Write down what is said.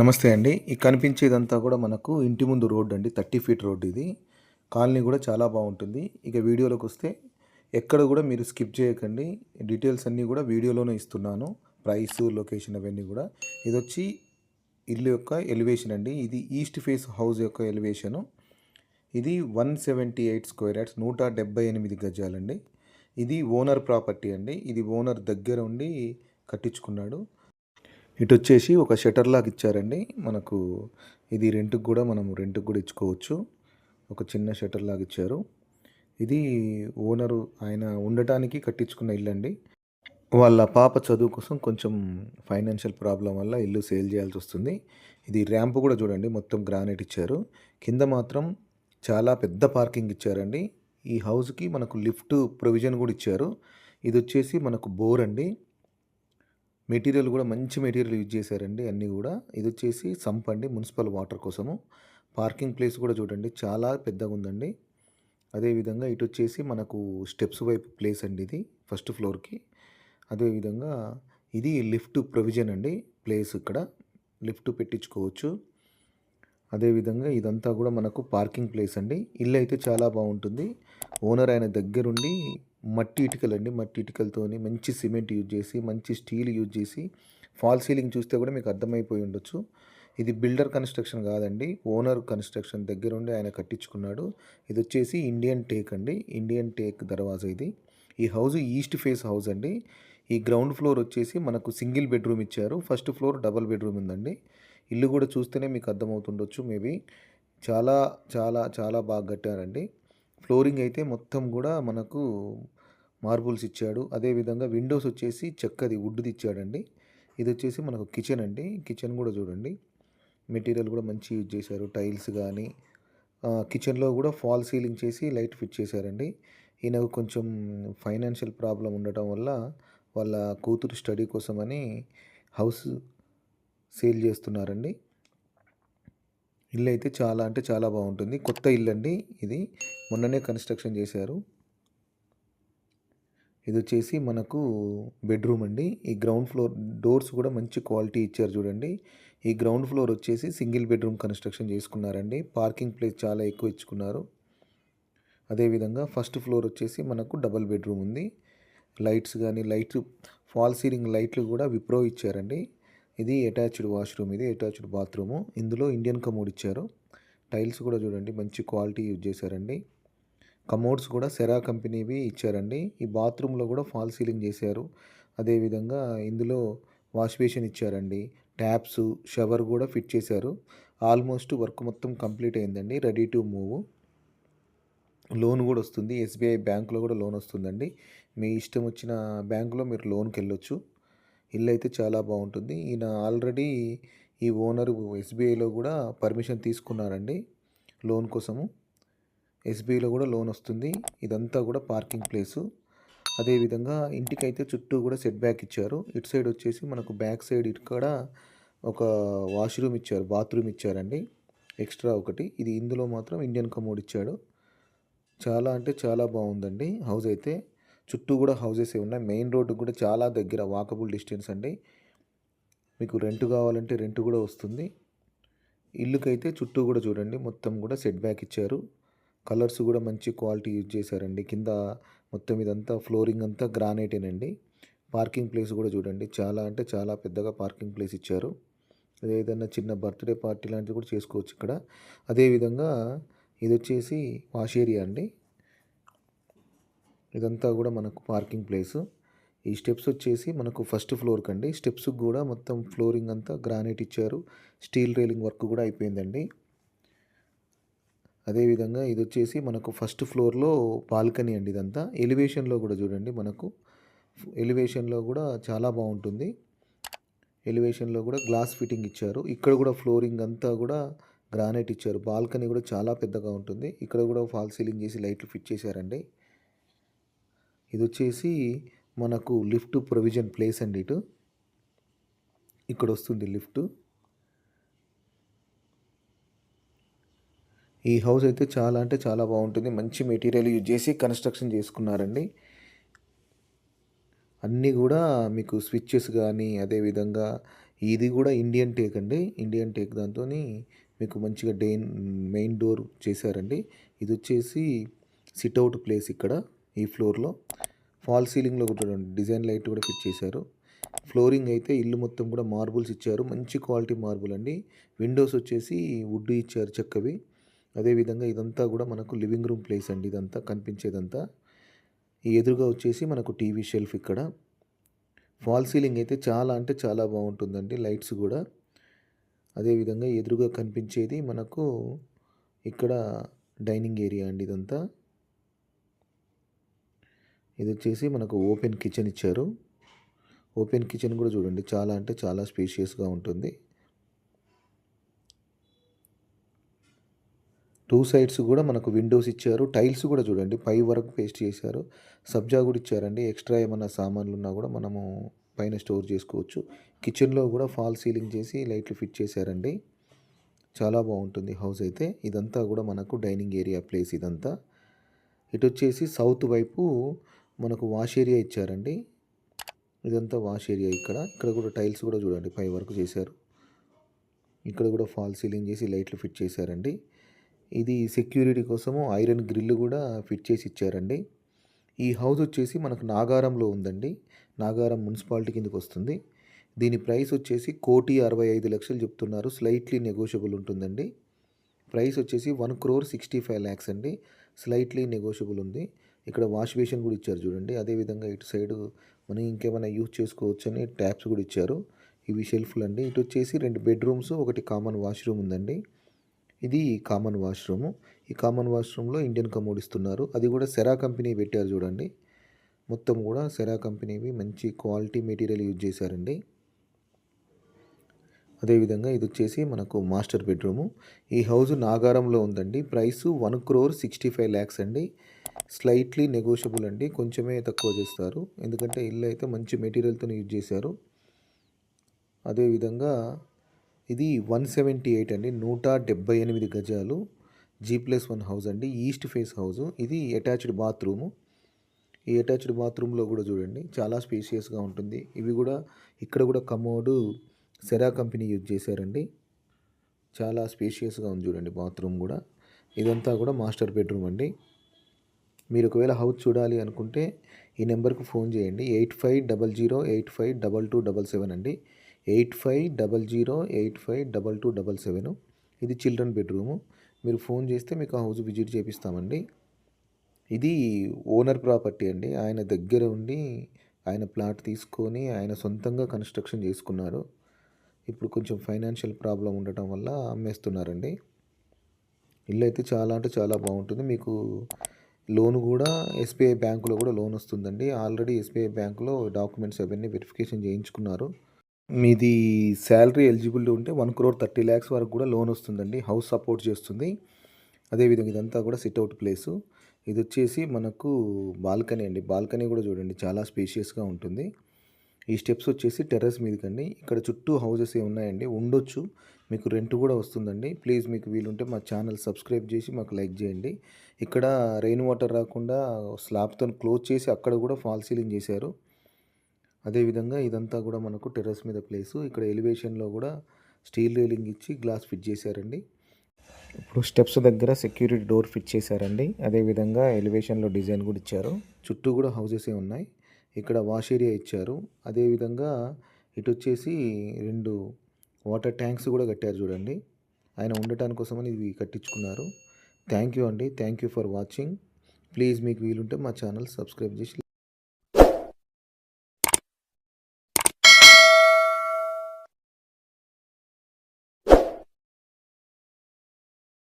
నమస్తే అండి. ఈ కనిపించేదంతా కూడా మనకు ఇంటి ముందు రోడ్ అండి. థర్టీ ఫీట్ రోడ్ ఇది. కాలనీ కూడా చాలా బాగుంటుంది. ఇక వీడియోలోకి వస్తే ఎక్కడ కూడా మీరు స్కిప్ చేయకండి. డీటెయిల్స్ అన్నీ కూడా వీడియోలోనే ఇస్తున్నాను. ప్రైస్ లొకేషన్ అవన్నీ కూడా. ఇది వచ్చి ఇల్లు యొక్క ఎలివేషన్ అండి. ఇది ఈస్ట్ ఫేస్ హౌస్ యొక్క ఎలివేషను. ఇది one seventy eight square yards నూట డెబ్బై ఎనిమిది గజాలండి. ఇది ఓనర్ ప్రాపర్టీ అండి. ఇది ఓనర్ దగ్గర ఉండి కట్టించుకున్నాడు. ఇటు వచ్చేసి ఒక షటర్ లాగా ఇచ్చారండి. మనకు ఇది రెంట్కి కూడా మనం రెంట్కి కూడా ఇచ్చుకోవచ్చు. ఒక చిన్న షటర్ లాగా ఇచ్చారు. ఇది ఓనరు ఆయన ఉండటానికి కట్టించుకున్న ఇల్లు అండి వాళ్ళ పాప చదువు కోసం కొంచెం ఫైనాన్షియల్ ప్రాబ్లం వల్ల ఇల్లు సేల్ చేయాల్సి వస్తుంది. ఇది ర్యాంప్ కూడా చూడండి మొత్తం గ్రానైట్ ఇచ్చారు. కింద మాత్రం చాలా పెద్ద పార్కింగ్ ఇచ్చారండి. ఈ హౌస్కి మనకు లిఫ్ట్ ప్రొవిజన్ కూడా ఇచ్చారు. ఇది వచ్చేసి మనకు బోర్ అండి. మెటీరియల్ కూడా మంచి మెటీరియల్ యూజ్ చేశారండి అన్నీ కూడా. ఇది వచ్చేసి సంప్ అండి మున్సిపల్ వాటర్ కోసము. పార్కింగ్ ప్లేస్ కూడా చూడండి చాలా పెద్దగా ఉందండి. అదేవిధంగా ఇటు వచ్చేసి మనకు స్టెప్స్ వైపు ప్లేస్ అండి ఇది ఫస్ట్ ఫ్లోర్కి అదేవిధంగా ఇది లిఫ్ట్ ప్రొవిజన్ అండి ప్లేస్ ఇక్కడ. లిఫ్ట్ పెట్టించుకోవచ్చు. అదేవిధంగా ఇదంతా కూడా మనకు పార్కింగ్ ప్లేస్ అండి. ఇల్లు అయితే చాలా బాగుంటుంది. ఓనర్ ఆయన దగ్గరుండి మట్టి ఇటుకలండి. మట్టి ఇటుకలతోని మంచి సిమెంట్ యూజ్ చేసి మంచి స్టీల్ యూజ్ చేసి ఫాల్ సీలింగ్ చూస్తే కూడా మీకు అర్థమైపోయి ఉండొచ్చు. ఇది బిల్డర్ కన్స్ట్రక్షన్ కాదండి. ఓనర్ కన్స్ట్రక్షన్ దగ్గరుండి ఆయన కట్టించుకున్నాడు. ఇది వచ్చేసి ఇండియన్ టేక్ అండి. ఇండియన్ టేక్ దర్వాజా ఇది. ఈ హౌస్ ఈస్ట్ ఫేస్ హౌస్ అండి. ఈ గ్రౌండ్ ఫ్లోర్ వచ్చేసి మనకు సింగిల్ బెడ్రూమ్ ఇచ్చారు. ఫస్ట్ ఫ్లోర్ డబల్ బెడ్రూమ్ ఉందండి. ఇల్లు కూడా చూస్తేనే మీకు అర్థమవుతుండొచ్చు మేబీ. చాలా చాలా చాలా బాగా కట్టారండి. ఫ్లోరింగ్ అయితే మొత్తం కూడా మనకు మార్బుల్స్ ఇచ్చాడు. అదేవిధంగా విండోస్ వచ్చేసి చెక్కది వుడ్ది ఇచ్చాడండి. ఇది వచ్చేసి మనకు కిచెన్ అండి. కిచెన్ కూడా చూడండి. మెటీరియల్ కూడా మంచి యూజ్ చేశారు. టైల్స్ కానీ కిచెన్లో కూడా ఫాల్ సీలింగ్ చేసి లైట్ ఫిట్ చేశారండి. ఈయనకు కొంచెం ఫైనాన్షియల్ ప్రాబ్లం ఉండటం వల్ల వాళ్ళ కూతురు స్టడీ కోసమని హౌస్ సేల్ చేస్తున్నారండి. ఇల్లు అయితే చాలా అంటే చాలా బాగుంటుంది. కొత్త ఇల్లు అండి ఇది. మొన్ననే కన్స్ట్రక్షన్ చేశారు. ఇది వచ్చేసి మనకు బెడ్రూమ్ అండి. ఈ గ్రౌండ్ ఫ్లోర్ డోర్స్ కూడా మంచి క్వాలిటీ ఇచ్చారు చూడండి. ఈ గ్రౌండ్ ఫ్లోర్ వచ్చేసి సింగిల్ బెడ్రూమ్ కన్స్ట్రక్షన్ చేసుకున్నారండి. పార్కింగ్ ప్లేస్ చాలా ఎక్కువ ఇచ్చుకున్నారు. అదేవిధంగా ఫస్ట్ ఫ్లోర్ వచ్చేసి మనకు డబల్ బెడ్రూమ్ ఉంది. లైట్స్ కానీ లైట్ ఫాల్ సీలింగ్ లైట్లు కూడా విప్రో ఇచ్చారండి. ఇది అటాచ్డ్ వాష్రూమ్ ఇది అటాచ్డ్ బాత్రూము. ఇందులో ఇండియన్ కమోడ్ ఇచ్చారు. టైల్స్ కూడా చూడండి మంచి క్వాలిటీ యూజ్ చేశారండి. కమోడ్స్ కూడా సెరా కంపెనీవి ఇచ్చారండి. ఈ బాత్రూంలో కూడా ఫాల్ సీలింగ్ చేశారు. అదేవిధంగా ఇందులో వాష్ బేసిన్ ఇచ్చారండి. ట్యాప్స్ షవర్ కూడా ఫిట్ చేశారు. ఆల్మోస్ట్ వర్క్ మొత్తం కంప్లీట్ అయిందండి రెడీ టు మూవ్. లోన్ కూడా వస్తుంది. ఎస్బీఐ బ్యాంకులో కూడా లోన్ వస్తుందండి. మీ ఇష్టం వచ్చిన బ్యాంకులో మీరు లోన్కి వెళ్ళొచ్చు. ఇల్లు అయితే చాలా బాగుంటుంది ఈయన ఆల్రెడీ ఈ ఓనర్ ఎస్బీఐలో కూడా పర్మిషన్ తీసుకున్నారండి లోన్ కోసము. ఎస్బీఐలో కూడా లోన్ వస్తుంది. ఇదంతా కూడా పార్కింగ్ ప్లేసు. అదేవిధంగా ఇంటికైతే చుట్టూ కూడా సెట్ బ్యాక్ ఇచ్చారు. ఇటు సైడ్ వచ్చేసి మనకు బ్యాక్ సైడ్ ఇక్కడ ఒక వాష్రూమ్ ఇచ్చారు బాత్రూమ్ ఇచ్చారండి. ఎక్స్ట్రా ఒకటి. ఇది ఇందులో మాత్రం ఇండియన్ కమోడ్ ఇచ్చాడు. చాలా అంటే చాలా బాగుందండి హౌస్ అయితే. చుట్టూ కూడా హౌసెస్ ఉన్నాయి. మెయిన్ రోడ్డు కూడా చాలా దగ్గర వాకబుల్ డిస్టెన్స్ అండి. మీకు రెంట్ కావాలంటే రెంట్ కూడా వస్తుంది. ఇల్లుకైతే చుట్టూ కూడా చూడండి. మొత్తం కూడా సెట్ బ్యాక్ ఇచ్చారు. కలర్స్ కూడా మంచి క్వాలిటీ యూజ్ చేశారండి. కింద మొత్తం ఇదంతా ఫ్లోరింగ్ అంతా గ్రానైటేనండి పార్కింగ్ ప్లేస్ కూడా చూడండి. చాలా అంటే చాలా పెద్దగా పార్కింగ్ ప్లేస్ ఇచ్చారు. ఏదైనా చిన్న బర్త్డే పార్టీ లాంటివి కూడా చేసుకోవచ్చు ఇక్కడ. అదేవిధంగా ఇది వచ్చేసి వాష్ ఏరియా అండి. ఇదంతా కూడా మనకు పార్కింగ్ ప్లేసు. ఈ స్టెప్స్ వచ్చేసి మనకు ఫస్ట్ ఫ్లోర్కి అండి స్టెప్స్ కూడా మొత్తం ఫ్లోరింగ్ అంతా గ్రానైట్ ఇచ్చారు. స్టీల్ రైలింగ్ వర్క్ కూడా అయిపోయిందండి. అదేవిధంగా ఇది వచ్చేసి మనకు ఫస్ట్ ఫ్లోర్లో బాల్కనీ అండి ఇదంతా. ఎలివేషన్లో కూడా చూడండి మనకు. ఎలివేషన్లో కూడా చాలా బాగుంటుంది. ఎలివేషన్లో కూడా గ్లాస్ ఫిట్టింగ్ ఇచ్చారు. ఇక్కడ కూడా ఫ్లోరింగ్ అంతా కూడా గ్రానైట్ ఇచ్చారు. బాల్కనీ కూడా చాలా పెద్దగా ఉంటుంది. ఇక్కడ కూడా ఫాల్ సీలింగ్ చేసి లైట్లు ఫిట్ చేశారండి. ఇది వచ్చేసి మనకు లిఫ్ట్ ప్రొవిజన్ ప్లేస్ అండి ఇటు. ఇక్కడ వస్తుంది లిఫ్ట్. ఈ హౌస్ అయితే చాలా అంటే చాలా బాగుంటుంది. మంచి మెటీరియల్ యూజ్ చేసి కన్స్ట్రక్షన్ చేసుకున్నారండి. అన్నీ కూడా మీకు స్విచ్చెస్ కానీ అదేవిధంగా ఇది కూడా ఇండియన్ టేక్ అండి. ఇండియన్ టేక్ దాంతో మీకు మంచిగా డెయిన్ మెయిన్ డోర్ చేశారండి. ఇది వచ్చేసి సిట్అవుట్ ప్లేస్ ఇక్కడ ఈ ఫ్లోర్లో. ఫాల్ సీలింగ్లో కూడా చూడండి డిజైన్ లైట్ కూడా ఫిట్ చేశారు. ఫ్లోరింగ్ అయితే ఇల్లు మొత్తం కూడా మార్బుల్స్ ఇచ్చారు. మంచి క్వాలిటీ మార్బుల్ అండి. విండోస్ వచ్చేసి వుడ్ ఇచ్చారు చెక్కవి. అదేవిధంగా ఇదంతా కూడా మనకు లివింగ్ రూమ్ ప్లేస్ అండి ఇదంతా కనిపించేదంతా. ఈ ఎదురుగా వచ్చేసి మనకు టీవీ షెల్ఫ్ ఇక్కడ. ఫాల్ సీలింగ్ అయితే చాలా అంటే చాలా బాగుంటుందండి లైట్స్ కూడా. అదేవిధంగా ఎదురుగా కనిపించేది మనకు ఇక్కడ డైనింగ్ ఏరియా అండి ఇదంతా. ఇది వచ్చేసి మనకు ఓపెన్ కిచెన్ ఇచ్చారు. ఓపెన్ కిచెన్ కూడా చూడండి చాలా అంటే చాలా స్పేషియస్గా ఉంటుంది. టూ సైడ్స్ కూడా మనకు విండోస్ ఇచ్చారు. టైల్స్ కూడా చూడండి పై వరకు పేస్ట్ చేశారు. సబ్జా కూడా ఇచ్చారండి. ఎక్స్ట్రా ఏమైనా సామాన్లు ఉన్నా కూడా మనము పైన స్టోర్ చేసుకోవచ్చు. కిచెన్లో కూడా ఫాల్ సీలింగ్ చేసి లైట్లు ఫిట్ చేశారండి. చాలా బాగుంటుంది హౌస్ అయితే. ఇదంతా కూడా మనకు డైనింగ్ ఏరియా ప్లేస్ ఇదంతా. ఇటు వచ్చేసి సౌత్ వైపు మనకు వాష్ ఏరియా ఇచ్చారండి. ఇదంతా వాష్ ఏరియా ఇక్కడ. ఇక్కడ కూడా టైల్స్ కూడా చూడండి పై వరకు చేశారు. ఇక్కడ కూడా ఫాల్ సీలింగ్ చేసి లైట్లు ఫిట్ చేశారండి. ఇది సెక్యూరిటీ కోసము ఐరన్ గ్రిల్ కూడా ఫిట్ చేసి ఇచ్చారండి. ఈ హౌస్ వచ్చేసి మనకు నాగారంలో ఉందండి. నాగారం మున్సిపాలిటీ కిందకి వస్తుంది. దీని ప్రైస్ వచ్చేసి కోటి అరవై ఐదు లక్షలు చెప్తున్నారు. స్లైట్లీ నెగోషియబుల్ ఉంటుందండి. ప్రైస్ వచ్చేసి one crore sixty five lakhs అండి. స్లైట్లీ నెగోషియబుల్ ఉంది. ఇక్కడ వాష్ బేసిన్ కూడా ఇచ్చారు చూడండి. అదేవిధంగా ఇటు సైడ్ మనం ఇంకేమైనా యూజ్ చేసుకోవచ్చు అని ట్యాప్స్ కూడా ఇచ్చారు. ఇవి షెల్ఫ్లు అండి. ఇటు వచ్చేసి రెండు బెడ్రూమ్స్ ఒకటి కామన్ వాష్రూమ్ ఉందండి. ఇది కామన్ వాష్రూమ్. ఈ కామన్ వాష్రూమ్లో ఇండియన్ కమోడ్ ఇస్తున్నారు. అది కూడా సెరా కంపెనీ పెట్టారు చూడండి. మొత్తం కూడా సెరా కంపెనీవి మంచి క్వాలిటీ మెటీరియల్ యూజ్ చేశారండి. అదేవిధంగా ఇది వచ్చేసి మనకు మాస్టర్ బెడ్రూము. ఈ హౌస్ నాగారంలో ఉందండి. Price one crore sixty five lakhs అండి. స్లైట్లీ నెగోషియబుల్ అండి. కొంచెమే తక్కువ చేస్తారు. ఎందుకంటే ఇల్లు అయితే మంచి మెటీరియల్తో యూజ్ చేశారు. అదేవిధంగా ఇది వన్ సెవెంటీ ఎయిట్ అండి. నూట డెబ్బై ఎనిమిది గజాలు. జీ ప్లస్ వన్ హౌస్ అండి. East face house. ఇది అటాచ్డ్ బాత్రూము. ఈ అటాచ్డ్ బాత్రూంలో కూడా చూడండి. చాలా స్పేషియస్గా ఉంటుంది. ఇవి కూడా ఇక్కడ కూడా కమోడు సెరా కంపెనీ యూజ్ చేశారండి. చాలా స్పేషియస్గా ఉంది చూడండి బాత్రూమ్ కూడా. ఇదంతా కూడా మాస్టర్ బెడ్రూమ్ అండి. మీరు ఒకవేళ హౌస్ చూడాలి అనుకుంటే ఈ నెంబర్కు ఫోన్ చేయండి. Eight five double zero eight five double two double seven అండి. Eight five double zero eight five double two double seven ఇది చిల్డ్రన్ బెడ్రూము మీరు ఫోన్ చేస్తే మీకు ఆ హౌస్ విజిట్ చేపిస్తామండి. ఇది ఓనర్ ప్రాపర్టీ అండి. ఆయన దగ్గర ఉండి ఆయన ప్లాట్ తీసుకొని ఆయన సొంతంగా కన్స్ట్రక్షన్ చేసుకున్నారు. ఇప్పుడు కొంచెం ఫైనాన్షియల్ ప్రాబ్లం ఉండటం వల్ల అమ్మేస్తున్నారండి. ఇల్లు అయితే చాలా అంటే చాలా బాగుంటుంది. మీకు లోన్ కూడా ఎస్బీఐ బ్యాంకులో కూడా లోన్ వస్తుందండి. ఆల్రెడీ ఎస్బీఐ బ్యాంకులో డాక్యుమెంట్స్ అవన్నీ వెరిఫికేషన్ చేయించుకున్నారు. మీది శాలరీ ఎలిజిబిలిటీ ఉంటే వన్ క్రోర్ థర్టీ ల్యాక్స్ వరకు కూడా లోన్ వస్తుందండి. హౌస్ సపోర్ట్ చేస్తుంది. అదేవిధంగా ఇదంతా కూడా సిట్అవుట్ ప్లేసు ఇది వచ్చేసి మనకు బాల్కనీ అండి. బాల్కనీ కూడా చూడండి. చాలా స్పేషియస్గా ఉంటుంది. ఈ స్టెప్స్ వచ్చేసి టెర్రస్ మీదకండి. ఇక్కడ చుట్టూ హౌజెస్ ఏ ఉన్నాయండి. ఉండొచ్చు. మీకు రెంట్ కూడా వస్తుందండి. ప్లీజ్ మీకు వీలుంటే మా ఛానల్ సబ్స్క్రైబ్ చేసి మాకు లైక్ చేయండి. ఇక్కడ రెయిన్ వాటర్ రాకుండా స్లాబ్తో క్లోజ్ చేసి అక్కడ కూడా ఫాల్ సీలింగ్ చేశారు. అదేవిధంగా ఇదంతా కూడా మనకు టెర్రస్ మీద ప్లేసు. ఇక్కడ ఎలివేషన్లో కూడా స్టీల్ రేలింగ్ ఇచ్చి గ్లాస్ ఫిట్ చేశారండి. ఇప్పుడు స్టెప్స్ దగ్గర సెక్యూరిటీ డోర్ ఫిట్ చేశారండి. అదేవిధంగా ఎలివేషన్లో డిజైన్ కూడా ఇచ్చారు. చుట్టూ కూడా హౌసెసే ఉన్నాయి. ఇక్కడ వాష్ ఏరియా ఇచ్చారు. అదేవిధంగా ఇటు వచ్చేసి రెండు వాటర్ ట్యాంక్స్ కూడా కట్టారు చూడండి. ఆయన ఉండటానికి కోసమని ఇవి కట్టించుకున్నారు. థ్యాంక్ యూ అండి. Thank you for watching please మీకు వీలుంటే మా ఛానల్ సబ్స్క్రైబ్ చేసి